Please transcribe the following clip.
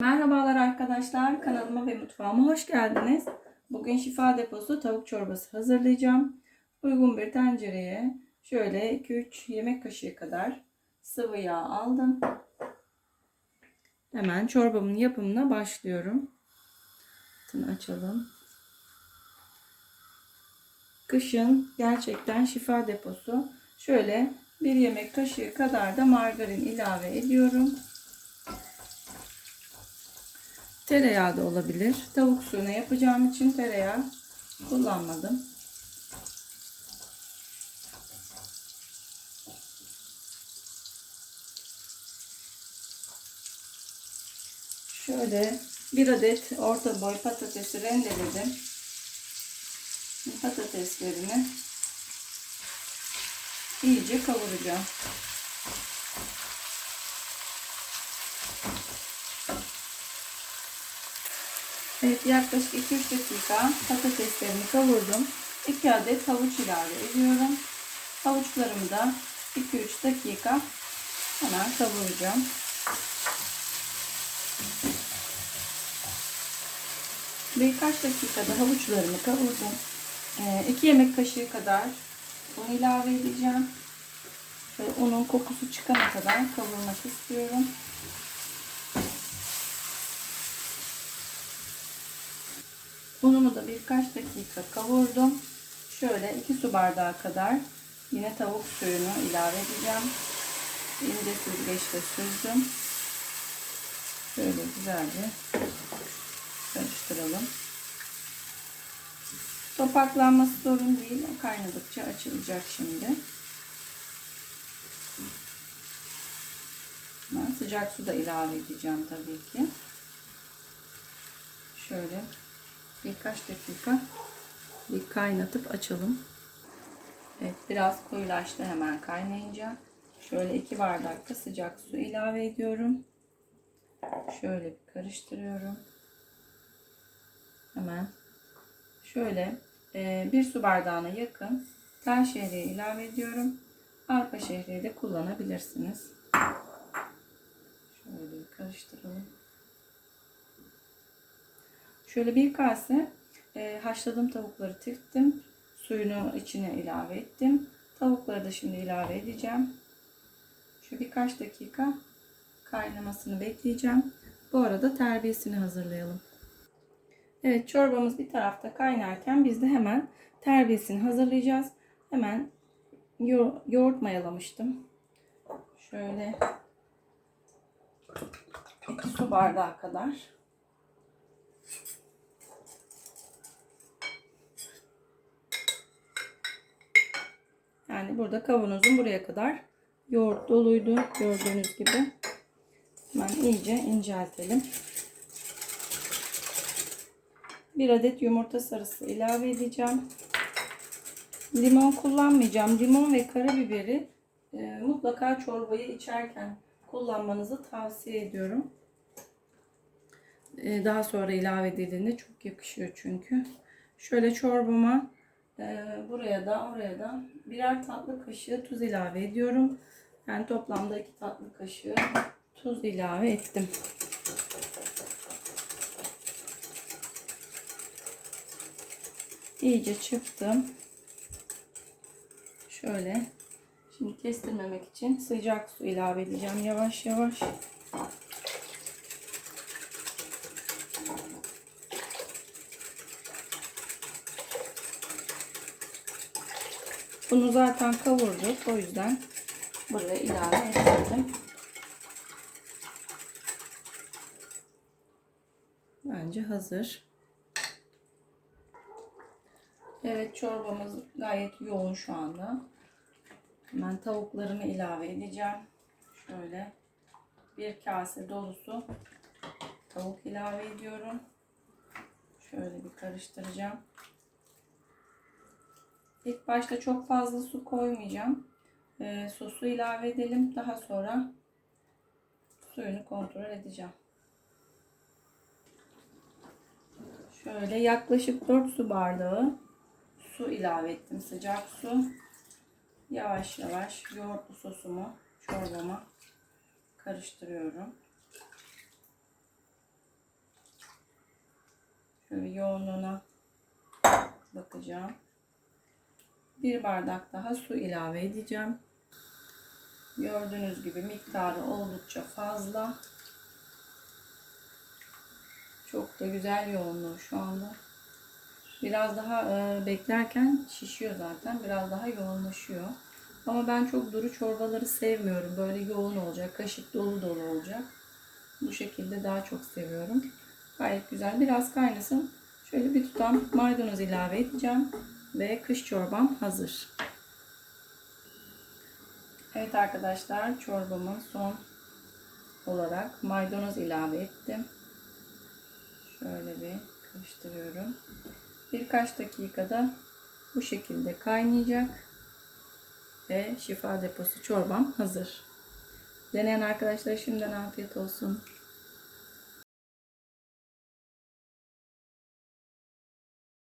Merhabalar arkadaşlar. Kanalıma ve mutfağıma hoş geldiniz. Bugün şifa deposu tavuk çorbası hazırlayacağım. Uygun bir tencereye şöyle 2-3 yemek kaşığı kadar sıvı yağ aldım. Hemen çorbamın yapımına başlıyorum. Altını açalım. Kışın gerçekten şifa deposu. Şöyle bir yemek kaşığı kadar da margarin ilave ediyorum. Tereyağı da olabilir. Tavuk suyuna yapacağım için tereyağı kullanmadım. Şöyle bir adet orta boy patatesi rendeledim. Patateslerini iyice kavuracağım. Evet yaklaşık 2-3 dakika patateslerimi kavurdum. 2 adet havuç ilave ediyorum. Havuçlarımı da 2-3 dakika hemen kavuracağım. Birkaç dakikada havuçlarımı kavurdum. 2 yemek kaşığı kadar un ilave edeceğim. Şöyle unun kokusu çıkana kadar kavurmak istiyorum. Unumu da birkaç dakika kavurdum. Şöyle 2 su bardağı kadar yine tavuk suyunu ilave edeceğim. İnce süzgeçle süzdüm. Şöyle güzelce karıştıralım. Topaklanması sorun değil. Kaynadıkça açılacak şimdi. Ben sıcak su da ilave edeceğim tabii ki. Şöyle birkaç dakika bir kaynatıp açalım. Evet biraz koyulaştı hemen kaynayınca. Şöyle iki bardak da sıcak su ilave ediyorum. Şöyle bir karıştırıyorum. Hemen şöyle e, bir su bardağına yakın tel şehriye ilave ediyorum. Arpa şehriye de kullanabilirsiniz. Şöyle bir karıştıralım. Şöyle bir kase e, haşladığım tavukları tıktım. Suyunu içine ilave ettim. Tavukları da şimdi ilave edeceğim. Şu birkaç dakika kaynamasını bekleyeceğim. Bu arada terbiyesini hazırlayalım. Evet çorbamız bir tarafta kaynarken biz de hemen terbiyesini hazırlayacağız. Hemen yo yoğurt mayalamıştım. Şöyle 2 su bardağı kadar. Yani burada kavanozun buraya kadar yoğurt doluydu. Gördüğünüz gibi. Hemen iyice inceltelim. Bir adet yumurta sarısı ilave edeceğim. Limon kullanmayacağım. Limon ve karabiberi e, mutlaka çorbayı içerken kullanmanızı tavsiye ediyorum. E, daha sonra ilave edildiğinde çok yakışıyor çünkü. Şöyle çorbama buraya da oraya da birer tatlı kaşığı tuz ilave ediyorum. Yani toplamda iki tatlı kaşığı tuz ilave ettim. İyice çırptım. Şöyle. Şimdi kestirmemek için sıcak su ilave edeceğim yavaş yavaş. Bunu zaten kavurduk. O yüzden buraya ilave etmedim. Bence hazır. Evet çorbamız gayet yoğun şu anda. Hemen tavuklarımı ilave edeceğim. Şöyle bir kase dolusu tavuk ilave ediyorum. Şöyle bir karıştıracağım. İlk başta çok fazla su koymayacağım. Ee, sosu ilave edelim. Daha sonra suyunu kontrol edeceğim. Şöyle yaklaşık 4 su bardağı su ilave ettim. Sıcak su. Yavaş yavaş yoğurtlu sosumu çorbama karıştırıyorum. Şöyle yoğunluğuna bakacağım. Bir bardak daha su ilave edeceğim. Gördüğünüz gibi miktarı oldukça fazla. Çok da güzel yoğunluğu şu anda. Biraz daha e, beklerken şişiyor zaten. Biraz daha yoğunlaşıyor. Ama ben çok duru çorbaları sevmiyorum. Böyle yoğun olacak. Kaşık dolu dolu olacak. Bu şekilde daha çok seviyorum. Gayet güzel. Biraz kaynasın. Şöyle bir tutam maydanoz ilave edeceğim. Ve kış çorbam hazır. Evet arkadaşlar çorbamın son olarak maydanoz ilave ettim. Şöyle bir karıştırıyorum. Birkaç dakikada bu şekilde kaynayacak. Ve şifa deposu çorbam hazır. Deneyen arkadaşlar şimdiden afiyet olsun.